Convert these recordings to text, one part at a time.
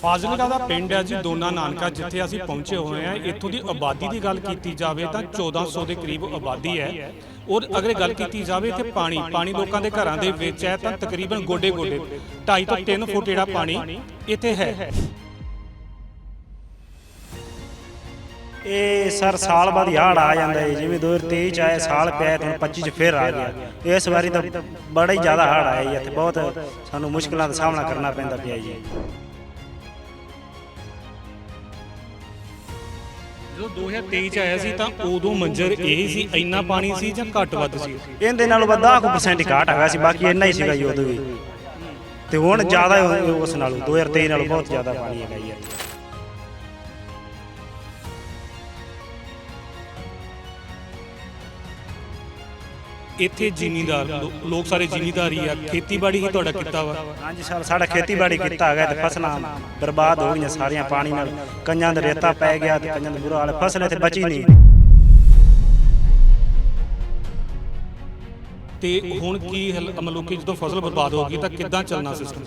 ਫਾਜ਼ਿਲਕਾ ਦਾ ਪਿੰਡ ਹੈ ਜੀ, ਦੋਨਾ ਨਾਨਕਾ ਜਿੱਥੇ ਅਸੀਂ ਪਹੁੰਚੇ ਹੋਏ ਹਾਂ। ਇੱਥੋਂ ਦੀ ਆਬਾਦੀ ਦੀ ਗੱਲ ਕੀਤੀ ਜਾਵੇ ਤਾਂ 1400 ਦੇ ਕਰੀਬ ਆਬਾਦੀ ਹੈ। ਔਰ ਅਗਰ ਗੱਲ ਕੀਤੀ ਜਾਵੇ ਇੱਥੇ ਪਾਣੀ ਪਾਣੀ ਲੋਕਾਂ ਦੇ ਘਰਾਂ ਦੇ ਵਿੱਚ ਹੈ ਤਾਂ ਤਕਰੀਬਨ ਗੋਡੇ ਗੋਡੇ 2.5 ਤੋਂ 3 ਫੁੱਟ ਜਿਹੜਾ ਪਾਣੀ ਇੱਥੇ ਹੈ। ਇਹ ਸਰ, ਸਾਲ ਬਾਅਦ ਹਾੜ ਆ ਜਾਂਦਾ ਹੈ ਜਿਵੇਂ 2023 ਚ ਆਇਆ, ਸਾਲ ਪਿਆ ਤੇ ਹੁਣ 25 ਚ ਫਿਰ ਆ ਗਿਆ। ਇਸ ਵਾਰੀ ਤਾਂ ਬੜਾ ਹੀ ਜ਼ਿਆਦਾ ਹਾੜ ਆਇਆ ਜੀ। ਇੱਥੇ ਬਹੁਤ ਸਾਨੂੰ ਮੁਸ਼ਕਲਾਂ ਦਾ ਸਾਹਮਣਾ ਕਰਨਾ ਪੈਂਦਾ ਪਿਆ ਜੀ। ਜਦੋਂ 2023 ਚ ਆਇਆ ਸੀ ਤਾਂ ਉਦੋਂ ਮੰਜ਼ਰ ਇਹ ਸੀ, ਇੰਨਾ ਪਾਣੀ ਸੀ ਜਾਂ ਘੱਟ ਵੱਧ ਸੀ? ਇਹਦੇ ਨਾਲੋਂ ਵੱਧ 10% ਹੀ ਘਾਟ ਹੈਗਾ ਸੀ, ਬਾਕੀ ਇੰਨਾ ਹੀ ਸੀਗਾ ਜੀ ਉਦੋਂ ਵੀ। ਤੇ ਹੁਣ ਜ਼ਿਆਦਾ ਹੈ ਉਸ ਨਾਲੋਂ 2023 ਨਾਲੋਂ ਬਹੁਤ ਜ਼ਿਆਦਾ ਪਾਣੀ ਹੈਗਾ ਜੀ ਇੱਥੇ ਜ਼ਿਮੀਂਦਾਰ ਲੋਕ ਸਾਰੇ ਜ਼ਿਮੀਂਦਾਰੀ ਆ ਖੇਤੀਬਾੜੀ ਹੀ ਤੁਹਾਡਾ ਕੀਤਾ ਵਾ? ਹਾਂਜੀ ਸਰ ਸਾਡਾ ਖੇਤੀਬਾੜੀ ਕੀਤਾ ਹੈਗਾ ਤੇ ਫਸਲਾਂ ਬਰਬਾਦ ਹੋ ਗਈਆਂ ਸਾਰੀਆਂ ਪਾਣੀ ਨਾਲ। ਕੰਜਾਂ ਦਾ ਰੇਤਾ ਪੈ ਗਿਆ ਤੇ ਕੰਜਾਂ ਦਾ ਬੁਰਾ ਹਾਲ ਹੈ। ਫਸਲ ਇੱਥੇ ਬਚੀ ਨਹੀਂ। ਤੇ ਹੁਣ ਕੀ ਹਲ- ਮਤਲਬ ਕਿ ਜਦੋਂ ਫਸਲ ਬਰਬਾਦ ਹੋ ਗਈ ਤਾਂ ਕਿੱਦਾਂ ਚੱਲਣਾ ਸਿਸਟਮ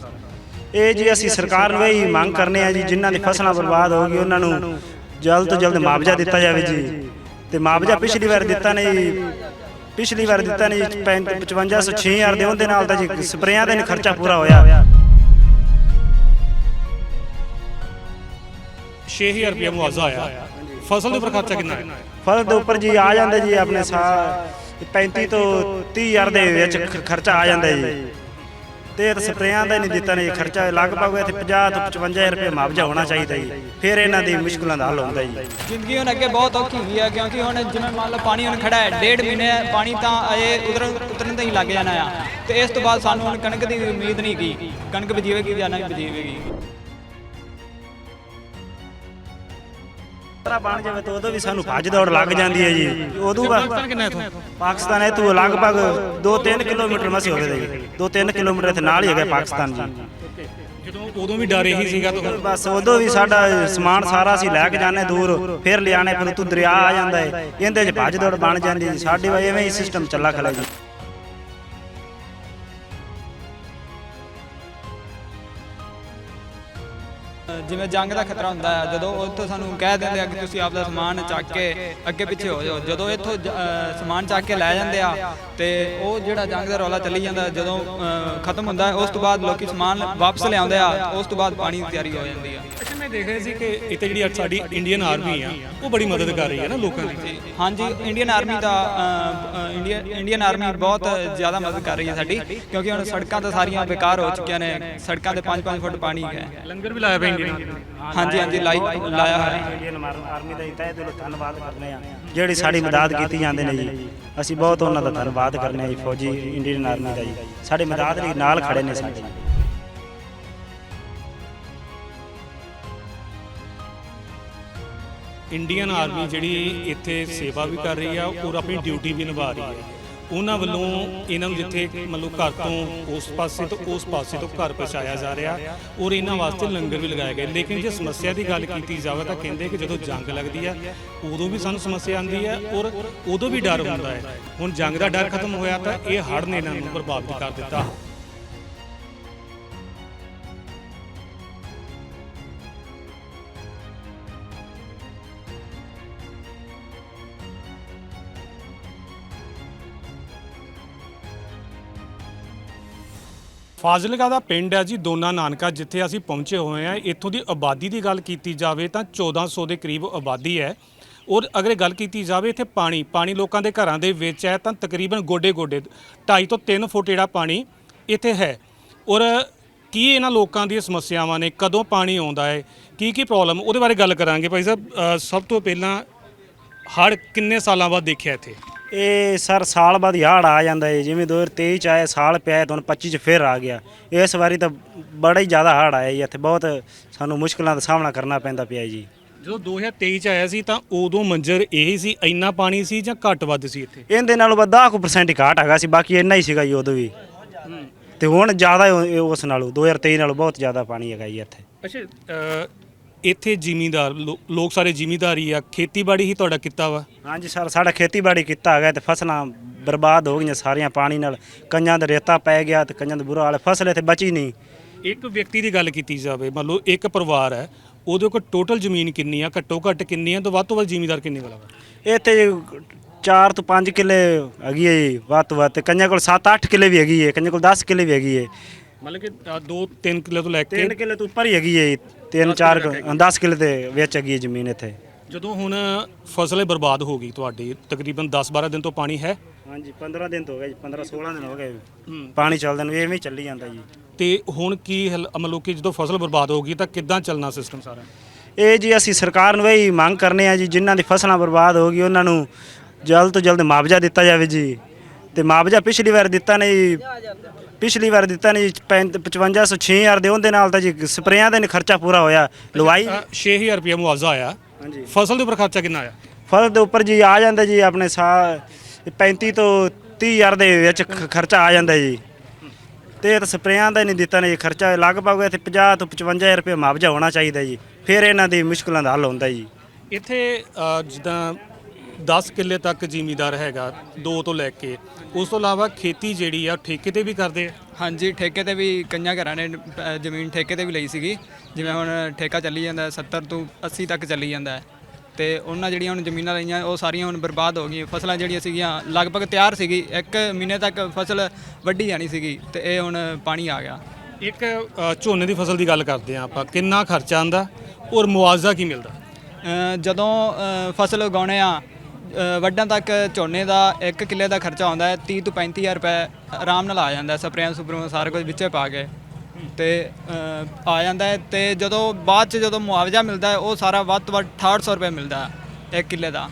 ਇਹ ਜੀ ਅਸੀਂ ਸਰਕਾਰ ਨੂੰ ਇਹੀ ਮੰਗ ਕਰਨੇ ਆ ਜੀ ਜਿਨ੍ਹਾਂ ਦੀ ਫਸਲਾਂ ਬਰਬਾਦ ਹੋ ਗਈ ਉਹਨਾਂ ਨੂੰ ਜਲਦ ਤੋਂ ਜਲਦ ਮੁਆਵਜ਼ਾ ਦਿੱਤਾ ਜਾਵੇ ਜੀ। ਤੇ ਮੁਆਵਜ਼ਾ ਪਿਛਲੀ ਵਾਰ ਦਿੱਤਾ ਨੇ ਜੀ ਪਿਛਲੀ ਵਾਰ ਦਿੱਤਾ ਨੇ ਜੀ 55 6000 ਦੇ ਉਹਦੇ ਨਾਲ ਤਾਂ ਜੀ ਸਪਰੇਆਂ ਦਾ ਨਹੀਂ ਖਰਚਾ ਪੂਰਾ ਹੋਇਆ। 6000 ਰੁਪਏ ਮੁਆਵਜ਼ਾ ਆਇਆ। ਫਸਲ ਦੇ ਉੱਪਰ ਖਰਚਾ ਕਿੰਨਾ ਹੈ? ਫਸਲ ਦੇ ਉੱਪਰ ਜੀ ਆ ਜਾਂਦਾ ਜੀ ਆਪਣੇ ਸਾ 35 ਤੋਂ 30000 ਦੇ ਵਿੱਚ ਖਰਚਾ ਆ ਜਾਂਦਾ ਜੀ। ਤੇ ਸਪਰੇਆਂ ਦਾ ਨਹੀਂ ਦਿੱਤਾ, ਨਹੀਂ ਖਰਚਾ ਲਗਭਗ ਇੱਥੇ 50 ਤੋਂ 55000 ਰੁਪਏ ਮੁਆਵਜ਼ਾ ਹੋਣਾ ਚਾਹੀਦਾ ਜੀ। ਫਿਰ ਇਹਨਾਂ ਦੀ ਮੁਸ਼ਕਲਾਂ ਦਾ ਹੱਲ ਹੁੰਦਾ ਜੀ। ਜ਼ਿੰਦਗੀ ਹੁਣ ਅੱਗੇ ਬਹੁਤ ਔਖੀ ਹੋਈ ਹੈ ਕਿਉਂਕਿ ਹੁਣ ਜਿਵੇਂ ਮੰਨ ਲਓ ਪਾਣੀ ਹੁਣ ਖੜਾ ਹੈ, ਡੇਢ ਮਹੀਨੇ ਪਾਣੀ ਤਾਂ ਅਜੇ ਉਧਰ ਉਤਰਨ ਤੇ ਹੀ ਲੱਗ ਜਾਣਾ ਆ। ਤੇ ਇਸ ਤੋਂ ਬਾਅਦ ਸਾਨੂੰ ਹੁਣ ਕਣਕ ਦੀ ਉਮੀਦ ਨਹੀਂ ਕੀ, ਕਣਕ ਬਜੀਵੇਗੀ ਜਾਂ ਨਹੀਂ ਬਜੀਵੇਗੀ। ਤਰ੍ਹਾਂ ਬਣ ਜਾਵੇ ਤਾਂ ਉਦੋਂ ਵੀ ਸਾਨੂੰ ਭੱਜ ਦੌੜ ਲੱਗ ਜਾਂਦੀ ਹੈ ਜੀ। ਉਦੋਂ ਪਾਕਿਸਤਾਨ ਕਿੰਨਾ ਇਥੋਂ? ਪਾਕਿਸਤਾਨ ਇਹ ਤੋਂ ਲਗਭਗ 2-3 ਕਿਲੋਮੀਟਰ ਮਸੇ ਹੋਵੇ ਜੀ। 2-3 ਕਿਲੋਮੀਟਰ ਇੱਥੇ ਨਾਲ ਹੀ ਹੈਗਾ ਪਾਕਿਸਤਾਨ ਜੀ। ਜਦੋਂ ਉਦੋਂ ਵੀ ਡਰ ਇਹੀ ਸੀਗਾ ਤਾਂ ਬਸ ਉਦੋਂ ਵੀ ਸਾਡਾ ਸਮਾਨ ਸਾਰਾ ਅਸੀਂ ਲੈ ਕੇ ਜਾਂਦੇ ਦੂਰ ਫਿਰ ਲਿਆਣੇ ਫਿਰ ਉਤੋਂ ਦਰਿਆ ਆ ਜਾਂਦਾ ਹੈ ਇਹਦੇ 'ਚ ਭੱਜ ਦੌੜ ਬਣ ਜਾਂਦੀ ਜੀ। ਸਾਡੇ ਵਾ ਐਵੇਂ ਹੀ ਸਿਸਟਮ ਚੱਲਾ ਖੜਾ ਜੀ। ਜਿਵੇਂ ਜੰਗ ਦਾ ਖਤਰਾ ਹੁੰਦਾ ਹੈ, ਜਦੋਂ ਉੱਥੋਂ ਸਾਨੂੰ ਕਹਿ ਦਿੰਦੇ ਆ ਕਿ ਤੁਸੀਂ ਆਪਦਾ ਸਮਾਨ ਚੱਕ ਕੇ ਅੱਗੇ ਪਿੱਛੇ ਹੋ ਜਾਓ, ਜਦੋਂ ਇੱਥੋਂ ਸਮਾਨ ਚੱਕ ਕੇ ਲੈ ਜਾਂਦੇ ਆ ਤੇ ਉਹ ਜਿਹੜਾ ਜੰਗ ਦਾ ਰੌਲਾ ਚੱਲੀ ਜਾਂਦਾ ਜਦੋਂ ਖਤਮ ਹੁੰਦਾ ਹੈ, ਉਸ ਤੋਂ ਬਾਅਦ ਲੋਕੀ ਸਮਾਨ ਵਾਪਸ ਲਿਆਉਂਦੇ ਆ ਉਸ ਤੋਂ ਬਾਅਦ ਪਾਣੀ ਦੀ ਤਿਆਰੀ ਹੋ ਜਾਂਦੀ ਆ। ਅੱਛਾ ਮੈਂ ਦੇਖ ਰਿਹਾ ਸੀ ਕਿ ਇੱਥੇ ਜਿਹੜੀ ਸਾਡੀ ਇੰਡੀਅਨ ਆਰਮੀ ਆ ਉਹ ਬੜੀ ਮਦਦ ਕਰ ਰਹੀ ਹੈ ਨਾ ਲੋਕਾਂ ਦੀ। ਹਾਂਜੀ ਇੰਡੀਅਨ ਆਰਮੀ ਦਾ ਇੰਡੀਅਨ ਇੰਡੀਅਨ ਆਰਮੀ ਬਹੁਤ ਜ਼ਿਆਦਾ ਮਦਦ ਕਰ ਰਹੀ ਹੈ ਸਾਡੀ ਕਿਉਂਕਿ ਹੁਣ ਸੜਕਾਂ ਤਾਂ ਸਾਰੀਆਂ ਬੇਕਾਰ ਹੋ ਚੁੱਕੀਆਂ ਨੇ ਸੜਕਾਂ ਤੇ 5-5 ਫੁੱਟ ਪਾਣੀ ਹੈ। ਲੰਗਰ ਵੀ ਲਾਇਆ ਪਿਆ ਇੰਡੀਅਨ ਆਰਮੀ ਨੇ? ਹਾਂਜੀ ਹਾਂਜੀ ਲਾਈ ਲਾਇਆ ਹੋਇਆ। ਹੈ ਇੰਡੀਅਨ ਆਰਮੀ ਦਾ ਤਹਿ ਦਿਲੋਂ ਧੰਨਵਾਦ ਕਰਨੇ ਆ ਜਿਹੜੀ ਸਾਡੀ ਮਦਦ ਕੀਤੀ ਜਾਂਦੇ ਨੇ ਜੀ। ਅਸੀਂ ਬਹੁਤ ਉਹਨਾਂ ਦਾ ਧੰਨਵਾਦ ਕਰਨੇ ਆ ਜੀ ਫੌਜੀ ਇੰਡੀਅਨ ਆਰਮੀ ਦਾ ਜੀ। ਸਾਡੇ ਮਦਦ ਲਈ ਨਾਲ ਖੜੇ ਨੇ ਸਾਡੇ। ਇੰਡੀਅਨ ਆਰਮੀ ਜਿਹੜੀ ਇੱਥੇ ਸੇਵਾ ਵੀ ਕਰ ਰਹੀ ਆ ਔਰ ਆਪਣੀ ਡਿਊਟੀ ਵੀ ਨਿਭਾ ਰਹੀ ਹੈ। ਉਹਨਾਂ ਵੱਲੋਂ ਇਹਨਾਂ ਨੂੰ ਜਿੱਥੇ ਮਤਲਬ ਘਰ ਤੋਂ ਉਸ ਪਾਸੇ ਤੋਂ ਉਸ ਪਾਸੇ ਤੋਂ ਘਰ ਪਹੁੰਚਾਇਆ ਜਾ ਰਿਹਾ ਔਰ ਇਹਨਾਂ ਵਾਸਤੇ ਲੰਗਰ ਵੀ ਲਗਾਏ ਗਏ। ਲੇਕਿਨ ਜੇ ਸਮੱਸਿਆ ਦੀ ਗੱਲ ਕੀਤੀ ਜਾਵੇ ਤਾਂ ਕਹਿੰਦੇ ਕਿ ਜਦੋਂ ਜੰਗ ਲੱਗਦੀ ਹੈ, ਉਦੋਂ ਵੀ ਸਾਨੂੰ ਸਮੱਸਿਆ ਆਉਂਦੀ ਹੈ ਔਰ ਉਦੋਂ ਵੀ ਡਰ ਹੁੰਦਾ ਹੈ। ਹੁਣ ਜੰਗ ਦਾ ਡਰ ਖਤਮ ਹੋਇਆ ਤਾਂ ਇਹ ਹੜ੍ਹ ਨੇ ਇਹਨਾਂ ਨੂੰ ਪ੍ਰਭਾਵਿਤ ਕਰ ਦਿੱਤਾ। ਫਾਜ਼ਿਲਕਾ ਦਾ ਪਿੰਡ ਹੈ ਜੀ, ਦੋਨਾ ਨਾਨਕਾ, ਜਿੱਥੇ ਅਸੀਂ ਪਹੁੰਚੇ ਹੋਏ ਹਾਂ। ਇੱਥੋਂ ਦੀ ਆਬਾਦੀ ਦੀ ਗੱਲ ਕੀਤੀ ਜਾਵੇ ਤਾਂ 1400 ਦੇ ਕਰੀਬ ਆਬਾਦੀ ਹੈ। ਔਰ ਅਗਰ ਗੱਲ ਕੀਤੀ ਜਾਵੇ, ਇੱਥੇ ਪਾਣੀ ਪਾਣੀ ਲੋਕਾਂ ਦੇ ਘਰਾਂ ਦੇ ਵਿੱਚ ਹੈ ਤਾਂ ਤਕਰੀਬਨ ਗੋਡੇ ਗੋਡੇ 2.5 ਤੋਂ 3 ਫੁੱਟ ਜਿਹੜਾ ਪਾਣੀ ਇੱਥੇ ਹੈ। ਔਰ ਕੀ ਇਹਨਾਂ ਲੋਕਾਂ ਦੀਆਂ ਸਮੱਸਿਆਵਾਂ ਨੇ? ਕਦੋਂ ਪਾਣੀ ਆਉਂਦਾ ਹੈ? ਕੀ ਕੀ ਪ੍ਰੋਬਲਮ? ਉਹਦੇ ਬਾਰੇ ਗੱਲ ਕਰਾਂਗੇ ਭਾਈ ਸਾਹਿਬ। ਸਭ ਤੋਂ ਪਹਿਲਾਂ ਹੜ੍ਹ ਕਿੰਨੇ ਸਾਲਾਂ ਬਾਅਦ ਦੇਖਿਆ ਇੱਥੇ? ਇਹ ਸਰ ਸਾਲ ਬਾਅਦ ਹੜ੍ਹ ਆ ਜਾਂਦਾ ਹੈ ਜਿਵੇਂ 2023 ਚ ਆਇਆ ਸਾਲ ਪਿਆ ਤੇ ਹੁਣ 25 ਚ ਫਿਰ ਆ ਗਿਆ। ਇਸ ਵਾਰੀ ਤਾਂ ਬੜਾ ਹੀ ਜ਼ਿਆਦਾ ਹੜ੍ਹ ਆਇਆ ਜੀ ਇੱਥੇ ਬਹੁਤ ਸਾਨੂੰ ਮੁਸ਼ਕਲਾਂ ਦਾ ਸਾਹਮਣਾ ਕਰਨਾ ਪੈਂਦਾ ਪਿਆ ਜੀ। ਜਦੋਂ 2023 ਚ ਆਇਆ ਸੀ ਤਾਂ ਉਦੋਂ ਮੰਜ਼ਰ ਇਹ ਸੀ ਇੰਨਾ ਪਾਣੀ ਸੀ ਜਾਂ ਘੱਟ ਵੱਧ ਸੀ ਇੱਥੇ? ਇਹਦੇ ਨਾਲੋਂ ਵੱਧ 10% ਹੀ ਘਾਟ ਹੈਗਾ ਸੀ ਬਾਕੀ ਇੰਨਾ ਹੀ ਸੀਗਾ ਜੀ ਉਦੋਂ ਵੀ। ਤੇ ਹੁਣ ਜ਼ਿਆਦਾ ਉਸ ਨਾਲੋਂ 2023 ਨਾਲੋਂ ਬਹੁਤ ਜ਼ਿਆਦਾ ਪਾਣੀ ਹੈਗਾ ਜੀ ਇੱਥੇ। ਅੱਛਾ ਇੱਥੇ ਜ਼ਿਮੀਂਦਾਰ ਲੋਕ ਸਾਰੇ ਜ਼ਿਮੀਂਦਾਰੀ ਆ ਖੇਤੀਬਾੜੀ ਹੀ ਤੁਹਾਡਾ ਕੀਤਾ ਵਾ? ਹਾਂਜੀ ਸਰ ਸਾਡਾ ਖੇਤੀਬਾੜੀ ਕੀਤਾ ਹੈਗਾ ਤੇ ਫਸਲਾਂ ਬਰਬਾਦ ਹੋ ਗਈਆਂ ਸਾਰੀਆਂ ਪਾਣੀ ਨਾਲ। ਕੰਜਾਂ ਦਾ ਰੇਤਾ ਪੈ ਗਿਆ ਤੇ ਕੰਜਾਂ ਦਾ ਬੁਰਾ ਹਾਲ ਹੈ। ਫਸਲ ਇੱਥੇ ਬਚੀ ਨਹੀਂ। ਇੱਕ ਵਿਅਕਤੀ ਦੀ ਗੱਲ ਕੀਤੀ ਜਾਵੇ ਮੰਨ ਲਓ ਇੱਕ ਪਰਿਵਾਰ ਹੈ ਉਹਦੇ ਕੋਲ ਟੋਟਲ ਜ਼ਮੀਨ ਕਿੰਨੀ ਆ ਘੱਟੋ ਘੱਟ ਕਿੰਨੀ ਆ ਤੋਂ ਵੱਧ ਤੋਂ ਵੱਧ ਜ਼ਿਮੀਦਾਰ ਕਿੰਨੇ ਵਾਲਾ ਵਾ ਇੱਥੇ 4 ਤੋਂ 5 ਕਿੱਲੇ ਹੈਗੀ ਹੈ ਜੀ ਵੱਧ ਤੋਂ ਵੱਧ ਤੇ ਕਈਆਂ ਕੋਲ 7-8 ਕਿੱਲੇ ਵੀ ਹੈਗੀ ਹੈ ਕਈਆਂ ਕੋਲ 10 ਕਿੱਲੇ ਵੀ ਹੈਗੀ ਹੈ। ਮਤਲਬ ਕਿ 2-3 ਕਿਲੋ ਤੋਂ ਲੈ ਕੇ 3 ਕਿੱਲੇ ਤੋਂ ਉੱਪਰ ਹੀ ਹੈਗੀ ਹੈ 3-4 10 ਕਿੱਲੇ ਦੇ ਵਿੱਚ ਹੈਗੀ ਹੈ ਜ਼ਮੀਨ ਇੱਥੇ। ਜਦੋਂ ਹੁਣ ਫਸਲ ਬਰਬਾਦ ਹੋ ਗਈ ਤੁਹਾਡੀ ਤਕਰੀਬਨ 10-12 ਦਿਨ ਤੋਂ ਪਾਣੀ ਹੈ? ਹਾਂਜੀ 15 ਦਿਨ ਤੋਂ ਹੋ ਗਏ ਜੀ 15-16 ਦਿਨ ਹੋ ਗਏ ਪਾਣੀ ਚੱਲਦੇ ਨੂੰ ਐਵੇਂ ਹੀ ਚੱਲੀ ਜਾਂਦਾ ਜੀ। ਤੇ ਹੁਣ ਕੀ ਮਤਲਬ ਕਿ ਜਦੋਂ ਫਸਲ ਬਰਬਾਦ ਹੋ ਗਈ ਤਾਂ ਕਿੱਦਾਂ ਚੱਲਣਾ ਸਿਸਟਮ ਸਾਰਾ? ਇਹ ਜੀ ਅਸੀਂ ਸਰਕਾਰ ਨੂੰ ਇਹੀ ਮੰਗ ਕਰਨੇ ਆ ਜੀ ਜਿਨ੍ਹਾਂ ਦੀ ਫਸਲਾਂ ਬਰਬਾਦ ਹੋ ਗਈ ਉਹਨਾਂ ਨੂੰ ਜਲਦ ਤੋਂ ਜਲਦ ਮੁਆਵਜ਼ਾ ਦਿੱਤਾ ਜਾਵੇ ਜੀ। ਤੇ ਮੁਆਵਜ਼ਾ ਪਿਛਲੀ ਵਾਰ ਦਿੱਤਾ ਨੇ ਜੀ ਪਿਛਲੀ ਵਾਰ ਦਿੱਤਾ ਨੇ ਜੀ 5500 6000 ਦੇ ਉਹਦੇ ਨਾਲ ਤਾਂ ਜੀ ਸਪਰੇਆਂ ਦਾ ਨਹੀਂ ਖਰਚਾ ਪੂਰਾ ਹੋਇਆ ਲਵਾਈ। 6000 ਰੁਪਏ ਮੁਆਵਜ਼ਾ ਆਇਆ। ਹਾਂਜੀ। ਫਸਲ ਦੇ ਉੱਪਰ ਖਰਚਾ ਕਿੰਨਾ ਆਇਆ? ਫਸਲ ਦੇ ਉੱਪਰ ਜੀ ਆ ਜਾਂਦਾ ਜੀ ਆਪਣੇ ਸਾ 35 ਤੋਂ 30000 ਦੇ ਵਿੱਚ ਖਰਚਾ ਆ ਜਾਂਦਾ ਜੀ। ਤੇ ਇਹ ਤਾਂ ਸਪਰੇਆਂ ਦਾ ਨਹੀਂ ਦਿੱਤਾ ਨੇ ਜੀ ਖਰਚਾ ਲਗਭਗ ਇੱਥੇ 50 ਤੋਂ 55000 ਰੁਪਏ ਮੁਆਵਜ਼ਾ ਹੋਣਾ ਚਾਹੀਦਾ ਜੀ ਫਿਰ ਇਹਨਾਂ ਦੀ ਮੁਸ਼ਕਲਾਂ ਦਾ ਹੱਲ ਹੁੰਦਾ ਜੀ। ਇੱਥੇ ਜਿੱਦਾਂ 10 ਕਿੱਲੇ ਤੱਕ ਜ਼ਿਮੀਦਾਰ ਹੈਗਾ ਦੋ ਤੋਂ ਲੈ ਕੇ। ਉਸ ਤੋਂ ਇਲਾਵਾ ਖੇਤੀ ਜਿਹੜੀ ਆ ਠੇਕੇ ਤੇ ਵੀ ਕਰਦੇ ਆ? ਹਾਂਜੀ ਠੇਕੇ ਤੇ ਵੀ ਕਈਆਂ ਘਰਾਂ ਨੇ ਅ, ਜ਼ਮੀਨ ਠੇਕੇ ਤੇ ਵੀ ਲਈ ਸੀਗੀ। ਜਿਵੇਂ ਹੁਣ ਠੇਕਾ ਚੱਲੀ ਜਾਂਦਾ ਹੈ, 70 ਤੋਂ 80 ਤੱਕ ਚੱਲੀ ਜਾਂਦਾ ਹੈ। ਤੇ ਉਹਨਾਂ ਜਿਹੜੀਆਂ ਹੁਣ ਜ਼ਮੀਨਾਂ ਲਈਆਂ ਉਹ ਸਾਰੀਆਂ ਹੁਣ ਬਰਬਾਦ ਹੋ ਗਈਆਂ। ਫਸਲਾਂ ਜਿਹੜੀਆਂ ਸੀਗੀਆਂ ਲਗਭਗ ਤਿਆਰ ਸੀਗੀ। ਇੱਕ ਮਹੀਨੇ ਤੱਕ ਫਸਲ ਵੱਢੀ ਜਾਣੀ ਸੀਗੀ ਤੇ ਇਹ ਹੁਣ ਪਾਣੀ ਆ ਗਿਆ। ਇੱਕ ਅ, ਝੋਨੇ ਦੀ ਫਸਲ ਦੀ ਗੱਲ ਕਰਦੇ ਆ ਆਪਾਂ। ਕਿੰਨਾ ਖਰਚਾ ਆਂਦਾ ਔਰ ਮੁਆਵਜ਼ਾ ਕੀ ਮਿਲਦਾ? ਅ, ਜਦੋਂ ਅ, ਫਸਲ ਉਗਾਉਣੇ ਆ ਵੱਢਣ ਤੱਕ ਝੋਨੇ ਦਾ 1 ਕਿੱਲੇ ਦਾ ਖਰਚਾ ਆਉਂਦਾ ਹੈ 30 ਤੋਂ 35000 ਰੁਪਏ ਆਰਾਮ ਨਾਲ ਆ ਜਾਂਦਾ ਸਪਰੇਆਂ ਸੁਪਰੇਆਂ ਸਾਰਾ ਕੁਝ ਵਿੱਚੇ ਪਾ ਕੇ। ਤੇ ਆ ਜਾਂਦਾ ਹੈ ਤੇ ਜਦੋਂ ਬਾਅਦ ਚ ਜਦੋਂ ਮੁਆਵਜ਼ਾ ਮਿਲਦਾ ਹੈ ਉਹ ਸਾਰਾ ਵੱਧ ਤੋਂ ਵੱਧ 6800 ਰੁਪਏ ਮਿਲਦਾ ਹੈ 1 ਕਿੱਲੇ ਦਾ।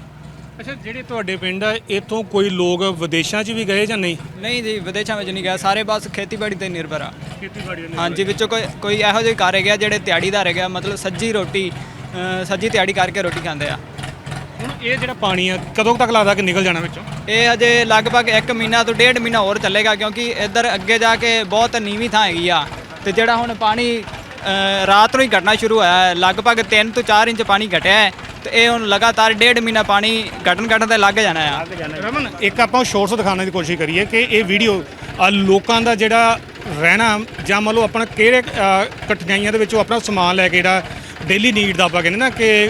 ਅੱਛਾ ਜਿਹੜੇ ਤੁਹਾਡੇ ਪਿੰਡ ਆ ਇੱਥੋਂ ਕੋਈ ਲੋਕ ਵਿਦੇਸ਼ਾਂ 'ਚ ਵੀ ਗਏ ਜਾਂ ਨਹੀਂ? ਨਹੀਂ ਜੀ ਵਿਦੇਸ਼ਾਂ ਵਿੱਚ ਨਹੀਂ ਗਿਆ ਸਾਰੇ ਬਸ ਖੇਤੀਬਾੜੀ ਤੇ ਨਿਰਭਰ ਆ। ਖੇਤੀਬਾੜੀ ਹਾਂਜੀ ਵਿੱਚੋਂ ਕੋਈ ਕੋਈ ਇਹੋ ਜਿਹੇ ਘਰ ਹੈਗੇ ਆ ਜਿਹੜੇ ਦਿਹਾੜੀਦਾਰ ਹੈਗੇ ਆ ਮਤਲਬ ਸੱਜੀ ਰੋਟੀ ਸੱਜੀ ਦਿਹਾੜੀ ਕਰਕੇ ਰੋਟੀ ਖਾਂਦੇ ਆ। ਹੁਣ ਇਹ ਜਿਹੜਾ ਪਾਣੀ ਆ ਕਦੋਂ ਤੱਕ ਲੱਗਦਾ ਕਿ ਨਿਕਲ ਜਾਣਾ ਵਿੱਚੋਂ? ਇਹ ਅਜੇ ਲਗਭਗ 1 ਮਹੀਨਾ ਤੋਂ ਡੇਢ ਮਹੀਨਾ ਹੋਰ ਚੱਲੇਗਾ ਕਿਉਂਕਿ ਇੱਧਰ ਅੱਗੇ ਜਾ ਕੇ ਬਹੁਤ ਨੀਵੀਂ ਥਾਂ ਹੈਗੀ ਆ ਤੇ ਜਿਹੜਾ ਹੁਣ ਪਾਣੀ ਰਾਤ ਨੂੰ ਹੀ ਘਟਣਾ ਸ਼ੁਰੂ ਹੋਇਆ ਹੈ। ਲਗਭਗ 3 ਤੋਂ 4 ਇੰਚ ਪਾਣੀ ਘਟਿਆ ਹੈ ਤੇ ਇਹ ਹੁਣ ਲਗਾਤਾਰ ਡੇਢ ਮਹੀਨਾ ਪਾਣੀ ਘਟਣ ਘਟਣ ਤੇ ਲੱਗ ਜਾਣਾ ਆ। ਰਮਨ ਇੱਕ ਆਪਾਂ ਸ਼ੋਰਟਸ ਦਿਖਾਉਣ ਦੀ ਕੋਸ਼ਿਸ਼ ਕਰੀਏ ਕਿ ਇਹ ਵੀਡੀਓ ਆ ਲੋਕਾਂ ਦਾ ਜਿਹੜਾ ਰਹਿਣਾ ਜਾਂ ਮੰਨ ਲਓ ਆਪਣਾ ਕਿਹੜੇ ਕਠਿਨਾਈਆਂ ਦੇ ਵਿੱਚੋਂ ਆਪਣਾ ਸਮਾਨ ਲੈ ਕੇ ਜਿਹੜਾ ਡੇਲੀ ਨੀਡ ਦਾ ਆਪਾਂ ਕਹਿੰਦੇ ਨਾ ਕਿ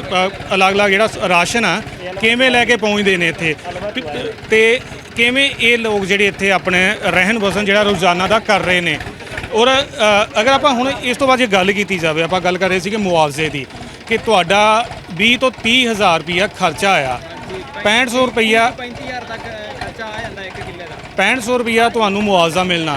ਅਲੱਗ-ਅਲੱਗ ਜਿਹੜਾ ਰਾਸ਼ਨ ਆ ਕਿਵੇਂ ਲੈ ਕੇ ਪਹੁੰਚਦੇ ਨੇ ਇੱਥੇ? ਤੇ- ਕਿਵੇਂ ਇਹ ਲੋਕ ਜਿਹੜੇ ਇੱਥੇ ਆਪਣੇ ਰਹਿਣ ਬਸਣ ਜਿਹੜਾ ਰੋਜ਼ਾਨਾ ਦਾ ਕਰ ਰਹੇ ਨੇ? ਔਰ ਅਗਰ ਆਪਾਂ ਹੁਣ ਇਸ ਤੋਂ ਬਾਅਦ ਜੇ ਗੱਲ ਕੀਤੀ ਜਾਵੇ ਆਪਾਂ ਗੱਲ ਕਰ ਰਹੇ ਸੀ ਕਿ ਮੁਆਵਜ਼ੇ ਦੀ ਕਿ ਤੁਹਾਡਾ 20 ਤੋਂ 30 ਹਜ਼ਾਰ ਰੁਪਈਆ ਖਰਚਾ ਆਇਆ। 6500 ਰੁਪਈਆ 35000 ਤੱਕ ਖਰਚਾ ਆ ਜਾਂਦਾ 1 ਕਿੱਲੇ ਦਾ। 6500 ਰੁਪਈਆ ਤੁਹਾਨੂੰ ਮੁਆਵਜ਼ਾ ਮਿਲਣਾ।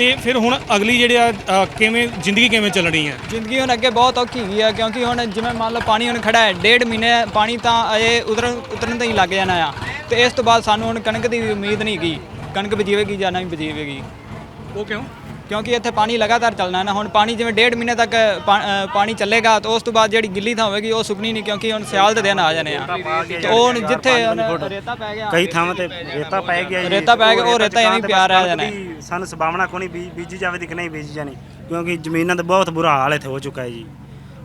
ਤੇ ਫਿਰ ਹੁਣ ਅਗਲੀ ਜਿਹੜੇ ਆ ਅ, ਕਿਵੇਂ ਜ਼ਿੰਦਗੀ ਕਿਵੇਂ ਚੱਲਣੀ ਹੈ? ਜ਼ਿੰਦਗੀ ਹੁਣ ਅੱਗੇ ਬਹੁਤ ਔਖੀ ਗਈ ਹੈ ਕਿਉਂਕਿ ਹੁਣ ਜਿਵੇਂ ਮੰਨ ਲਓ ਪਾਣੀ ਹੁਣ ਖੜਾ ਹੈ ਡੇਢ ਮਹੀਨੇ ਪਾਣੀ ਤਾਂ ਅਜੇ ਉਤਰਨ ਉਤਰਨ ਤੇ ਹੀ ਲੱਗ ਜਾਣਾ ਆ। ਤੇ ਇਸ ਤੋਂ ਬਾਅਦ ਸਾਨੂੰ ਹੁਣ ਕਣਕ ਦੀ ਉਮੀਦ ਨਹੀਂ ਗਈ ਕਣਕ ਬਜੀਵੇਗੀ ਜਾਂ ਨਹੀਂ ਬਜੀਵੇਗੀ। ਉਹ ਕਿਉਂ? ਕਿਉਂਕਿ ਇੱਥੇ ਪਾਣੀ ਲਗਾਤਾਰ ਚੱਲਣਾ ਹੈ ਨਾ ਹੁਣ ਪਾਣੀ ਜਿਵੇਂ ਡੇਢ ਮਹੀਨੇ ਤੱਕ ਪਾ- ਅ, ਪਾਣੀ ਚੱਲੇਗਾ ਤਾਂ ਉਸ ਤੋਂ ਬਾਅਦ ਜਿਹੜੀ ਗਿੱਲੀ ਥਾਂ ਹੋਵੇਗੀ ਉਹ ਸੁੱਕਣੀ ਨਹੀਂ ਕਿਉਂਕਿ ਹੁਣ ਸਿਆਲ ਦੇ ਦਿਨ ਆ ਜਾਣੇ ਆ। ਤੇ ਉਹ ਹੁਣ ਜਿੱਥੇ ਹੁਣ ਰੇਤਾ ਪੈ ਗਿਆ। ਕਈ ਥਾਵਾਂ ਤੇ ਰੇਤਾ ਪੈ ਗਿਆ ਜੀ। ਰੇਤਾ ਪੈ ਗਿਆ, ਉਹ ਰੇਤਾ ਐਵੇਂ ਪਿਆ ਰਹਿ ਜਾਣਾ। ਹੈ। ਕਦੀ ਸਾਨੂੰ ਸੰਭਾਵਨਾ ਬੀ- ਬੀਜੀ ਜਾਵੇ ਕਿ ਨਹੀਂ ਬੀਜੀ ਜਾਣੀ ਕਿਉਂਕਿ ਜ਼ਮੀਨਾਂ ਦਾ ਬਹੁਤ ਬੁਰਾ ਹਾਲ ਇੱਥੇ ਹੋ ਚੁੱਕਾ ਹੈ ਜੀ।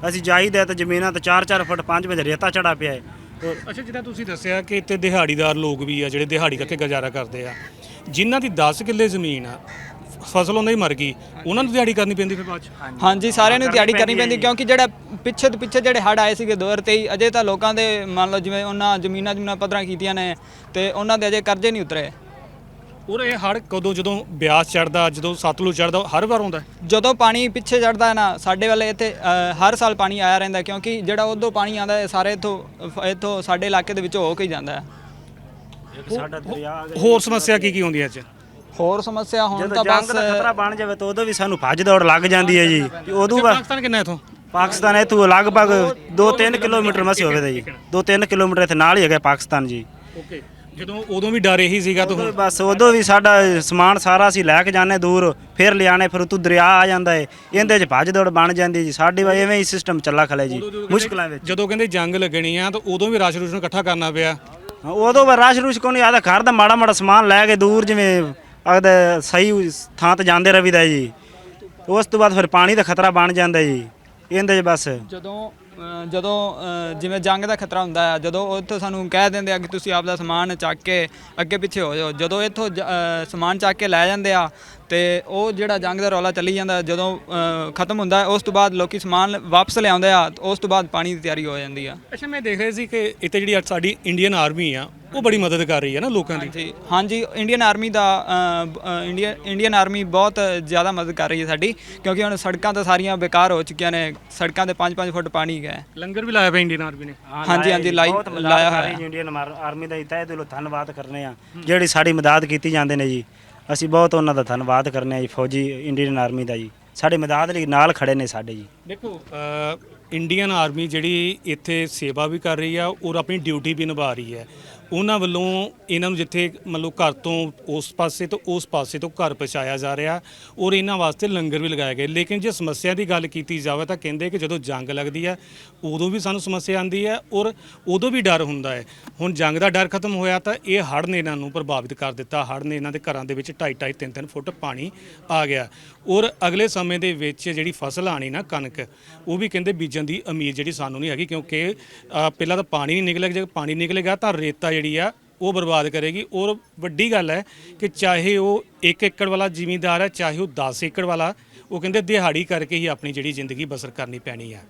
ਅਸੀਂ ਜਾਈਦਾ ਤਾਂ ਜ਼ਮੀਨਾਂ ਤੇ 4-4 ਫੁੱਟ 5 ਵਜੇ ਰੇਤਾ ਚੜਾ ਪਿਆ ਹੈ। ਔਰ ਅੱਛਾ ਜਿੱਦਾਂ ਤੁਸੀਂ ਦੱਸਿਆ ਕਿ ਇੱਥੇ ਦਿਹਾੜੀਦਾਰ ਲੋਕ ਵੀ ਆ ਜਿਹੜੇ ਦਿਹਾੜੀ ਕਰਕੇ ਗੁਜ਼ਾਰਾ ਕਰਦੇ ਆ। ਜਿਨ੍ਹਾਂ ਦੀ 10 ਕਿੱਲੇ ਜ਼ਮੀਨ ਆ ਫਸਲ ਉਹਨਾਂ ਦੀ ਮਰ ਗਈ। ਉਹਨਾਂ ਨੂੰ ਦਿਹਾੜੀ ਕਰਨੀ ਪੈਂਦੀ ਫਿਰ ਬਾਅਦ ਚ? ਹਾਂਜੀ। ਸਾਰਿਆਂ ਨੂੰ ਦਿਹਾੜੀ ਕਰਨੀ ਪੈਂਦੀ ਕਿਉਂਕਿ ਜਿਹੜਾ ਪਿੱਛੇ ਤੋਂ ਪਿੱਛੇ ਜਿਹੜੇ ਹੜ ਆਏ ਸੀਗੇ 2023 ਅਜੇ ਤਾਂ ਲੋਕਾਂ ਦੇ ਮੰਨ ਲਓ ਜਿਵੇਂ ਉਹਨਾਂ ਜ਼ਮੀਨਾਂ ਜ਼ਮੀਨਾਂ ਪੱਧਰਾਂ ਕੀਤੀਆਂ ਨੇ ਤੇ ਉਹਨਾਂ ਦੇ ਅਜੇ ਕਰਜ਼ੇ ਨਹੀਂ ਉਤਰੇ। ਔਰ ਇਹ ਹੜ ਕਦੋਂ ਜਦੋਂ ਬਿਆਸ ਚੜਦਾ ਜਦੋਂ ਸਤਲੁਜ ਚੜਦਾ ਹਰ ਵਾਰ ਆਉਂਦਾ ਹੈ? ਜਦੋਂ ਪਾਣੀ ਪਿੱਛੇ ਚੜਦਾ ਹੈ ਨਾ ਸਾਡੇ ਵਾਲੇ ਇੱਥੇ ਅ, ਹਰ ਸਾਲ ਪਾਣੀ ਆਇਆ ਰਹਿੰਦਾ ਕਿਉਂਕਿ ਜਿਹੜਾ ਉਦੋਂ ਪਾਣੀ ਆਉਂਦਾ ਹੈ ਸਾਰੇ ਇੱਥੋਂ ਇੱਥੋਂ ਸਾਡੇ ਇਲਾਕੇ ਦੇ ਵਿੱਚੋਂ ਹੋ ਕੇ ਹੀ ਜਾਂਦਾ ਹੈ। ਸਾਡਾ ਦਰਿਆ ਹੋਰ ਸਮੱਸਿਆ ਕੀ ਕੀ ਆਉਂਦੀ ਹੈ ਅੱਜ? ਹੋਰ ਸਮੱਸਿਆ ਹੁਣ ਜਦੋਂ ਤਾਂ ਜੰਗ ਬਸ ਦਾ ਖਤਰਾ ਬਣ ਜਾਵੇ ਤਾਂ ਉਦੋਂ ਵੀ ਸਾਨੂੰ ਭੱਜ ਦੌੜ ਲੱਗ ਜਾਂਦੀ ਹੈ ਜੀ। ਤੇ ਉਦੋਂ ਬਾ ਪਾਕਿਸਤਾਨ ਕਿੰਨਾ ਇਥੋਂ? ਪਾਕਿਸਤਾਨ ਇੱਥੋਂ ਲਗਭਗ 2-3 ਕਿਲੋਮੀਟਰ ਮਸੇ ਹੋਵੇ ਦਾ ਜੀ। 2-3 ਕਿਲੋਮੀਟਰ ਇੱਥੇ ਨਾਲ ਹੀ ਹੈਗਾ ਪਾਕਿਸਤਾਨ ਜੀ। ਓਕੇ ਜਦੋਂ ਉਦੋਂ ਵੀ ਡਰ ਇਹੀ ਸੀਗਾ ਤਾਂ ਉਦੋਂ ਵੀ ਬਸ ਉਦੋਂ ਵੀ ਸਾਡਾ ਸਮਾਨ ਸਾਰਾ ਅਸੀਂ ਲੈ ਕੇ ਜਾਂਦੇ ਦੂਰ ਫਿਰ ਲਿਆਣੇ ਫਿਰ ਉਤੋਂ ਦਰਿਆ ਆ ਜਾਂਦਾ ਹੈ ਇਹਦੇ 'ਚ ਭੱਜ ਦੌੜ ਬਣ ਜਾਂਦੀ ਜੀ। ਸਾਡੇ ਵਾ ਐਵੇਂ ਹੀ ਸਿਸਟਮ ਚੱਲਾ ਖਲੇ ਜੀ। ਮੁਸ਼ਕਲਾਂ ਵਿੱਚ ਜਦੋਂ ਕਹਿੰਦੇ ਜੰਗ ਲੱਗਣੀ ਆ ਤਾਂ ਉਦੋਂ ਵੀ ਰਾਸ਼ਨ ਰੂਸ਼ਨ ਇਕੱਠਾ ਕਰਨਾ ਪਿਆ। ਹਾਂ, ਉਦੋਂ ਬਾ ਰਾਸ਼ ਰੂਸ਼ ਕੋਈ ਨਹੀਂ ਆਦਾ ਘਰ ਦਾ ਮਾੜਾ ਮਾੜਾ ਸਮਾਨ ਲੈ ਕੇ ਦੂਰ ਜਿਵੇਂ ਅਗਦਾ ਸਹੀ ਥਾਂ ਤੇ ਜਾਂਦੇ ਰਵੀਦਾ ਜੀ। ਉਸ ਤੋਂ ਬਾਅਦ ਫਿਰ ਪਾਣੀ ਦਾ ਖਤਰਾ ਬਣ ਜਾਂਦਾ ਜੀ ਇਹਦੇ ਬਸ। ਜਦੋਂ ਜਦੋਂ ਜਿਵੇਂ ਜੰਗ ਦਾ ਖਤਰਾ ਹੁੰਦਾ ਹੈ ਜਦੋਂ ਉੱਥੋਂ ਸਾਨੂੰ ਕਹਿ ਦਿੰਦੇ ਆ ਕਿ ਤੁਸੀਂ ਆਪਦਾ ਸਮਾਨ ਚੱਕ ਕੇ ਅੱਗੇ ਪਿੱਛੇ ਹੋ ਜਾਓ ਜਦੋਂ ਇੱਥੋਂ ਜ- ਸਮਾਨ ਚੱਕ ਕੇ ਲੈ ਜਾਂਦੇ ਆ ਤੇ ਉਹ ਜਿਹੜਾ ਜੰਗ ਦਾ ਰੌਲਾ ਚੱਲੀ ਜਾਂਦਾ ਜਦੋਂ ਖਤਮ ਹੁੰਦਾ ਹੈ, ਉਸ ਤੋਂ ਬਾਅਦ ਲੋਕੀ ਸਮਾਨ ਵਾਪਸ ਲਿਆਉਂਦੇ ਆ ਉਸ ਤੋਂ ਬਾਅਦ ਪਾਣੀ ਦੀ ਤਿਆਰੀ ਹੋ ਜਾਂਦੀ ਆ। ਅੱਛਾ ਮੈਂ ਦੇਖ ਰਿਹਾ ਸੀ ਕਿ ਇੱਥੇ ਜਿਹੜੀ ਅੱਜ ਸਾਡੀ ਇੰਡੀਅਨ ਆਰਮੀ ਆ ਉਹ ਬੜੀ ਮਦਦ ਕਰ ਰਹੀ ਹੈ ਨਾ ਲੋਕਾਂ ਦੀ। ਹਾਂਜੀ ਹਾਂਜੀ ਇੰਡੀਅਨ ਆਰਮੀ ਦਾ ਇੰਡੀਅਨ ਇੰਡੀਅਨ ਆਰਮੀ ਬਹੁਤ ਜ਼ਿਆਦਾ ਮਦਦ ਕਰ ਰਹੀ ਹੈ ਸਾਡੀ ਕਿਉਂਕਿ ਹੁਣ ਸੜਕਾਂ ਤਾਂ ਸਾਰੀਆਂ ਬੇਕਾਰ ਹੋ ਚੁੱਕੀਆਂ ਨੇ ਸੜਕਾਂ ਤੇ 5-5 ਫੁੱਟ ਪਾਣੀ ਗਿਆ ਹੈ। ਲੰਗਰ ਵੀ ਲਾਇਆ ਪਿਆ ਇੰਡੀਅਨ ਆਰਮੀ ਨੇ? ਹਾਂਜੀ, ਹਾਂਜੀ, ਲਾਇਆ ਹੋਇਆ। ਇੰਡੀਅਨ ਆਰਮੀ ਦਾ ਤਹਿ ਦਿਲੋਂ ਧੰਨਵਾਦ ਕਰਨੇ ਆ ਜਿਹੜੀ ਸਾਡੀ ਮਦਦ ਕੀਤੀ ਜਾਂਦੇ ਨੇ ਜੀ। ਅਸੀਂ ਬਹੁਤ ਉਹਨਾਂ ਦਾ ਧੰਨਵਾਦ ਕਰਨੇ ਆ ਜੀ ਫੌਜੀ ਇੰਡੀਅਨ ਆਰਮੀ ਦਾ ਜੀ। ਸਾਡੇ ਮਦਦ ਲਈ ਨਾਲ ਖੜੇ ਨੇ ਸਾਡੇ ਜੀ। ਦੇਖੋ ਇੰਡੀਅਨ ਆਰਮੀ ਜਿਹੜੀ ਇੱਥੇ ਸੇਵਾ ਵੀ ਕਰ ਰਹੀ ਆ, ਔਰ ਆਪਣੀ ਡਿਊਟੀ ਵੀ ਨਿਭਾ ਰਹੀ ਹੈ। ਉਹਨਾਂ ਵੱਲੋਂ ਇਹਨਾਂ ਨੂੰ ਜਿੱਥੇ ਮਤਲਬ ਘਰ ਤੋਂ ਉਸ ਪਾਸੇ ਤੋਂ ਉਸ ਪਾਸੇ ਤੋਂ ਘਰ ਪਹੁੰਚਾਇਆ ਜਾ ਰਿਹਾ, ਔਰ ਇਹਨਾਂ ਵਾਸਤੇ ਲੰਗਰ ਵੀ ਲਗਾਏ ਗਏ। ਲੇਕਿਨ ਜੇ ਸਮੱਸਿਆ ਦੀ ਗੱਲ ਕੀਤੀ ਜਾਵੇ ਤਾਂ ਕਹਿੰਦੇ ਕਿ ਜਦੋਂ ਜੰਗ ਲੱਗਦੀ ਹੈ, ਉਦੋਂ ਵੀ ਸਾਨੂੰ ਸਮੱਸਿਆ ਆਉਂਦੀ ਹੈ, ਔਰ ਉਦੋਂ ਵੀ ਡਰ ਹੁੰਦਾ ਹੈ। ਹੁਣ ਜੰਗ ਦਾ ਡਰ ਖਤਮ ਹੋਇਆ ਤਾਂ ਇਹ ਹੜ੍ਹ ਨੇ ਇਹਨਾਂ ਨੂੰ ਪ੍ਰਭਾਵਿਤ ਕਰ ਦਿੱਤਾ। ਹੜ੍ਹ ਨੇ ਇਹਨਾਂ ਦੇ ਘਰਾਂ ਦੇ ਵਿੱਚ 2.5 2.5 3 3 ਫੁੱਟ ਪਾਣੀ ਆ ਗਿਆ। ਔਰ ਅਗਲੇ ਸਮੇਂ ਦੇ ਵਿੱਚ ਜਿਹੜੀ ਫਸਲ ਆਣੀ ਨਾ ਕਣਕ, ਉਹ ਵੀ ਕਹਿੰਦੇ ਬੀਜਣ ਦੀ ਉਮੀਦ ਜਿਹੜੀ ਸਾਨੂੰ ਨਹੀਂ ਹੈਗੀ ਕਿਉਂਕਿ ਅ, ਪਹਿਲਾਂ ਤਾਂ ਪਾਣੀ ਨਹੀਂ ਨਿਕਲੇਗਾ ਜੇ ਪਾਣੀ ਨਿਕਲੇਗਾ ਤਾਂ ਰੇਤਾ ਜਿਹੜੀ ਆ ਉਹ ਬਰਬਾਦ ਕਰੇਗੀ। ਔਰ ਵੱਡੀ ਗੱਲ ਹੈ ਕਿ ਚਾਹੇ ਉਹ 1 ਏਕੜ ਵਾਲਾ ਜ਼ਿਮੀਂਦਾਰ ਹੈ ਚਾਹੇ ਉਹ 10 ਏਕੜ ਵਾਲਾ ਉਹ ਕਹਿੰਦੇ ਦਿਹਾੜੀ ਕਰਕੇ ਹੀ ਆਪਣੀ ਜਿਹੜੀ ਜ਼ਿੰਦਗੀ ਬਸਰ ਕਰਨੀ ਪੈਣੀ ਹੈ।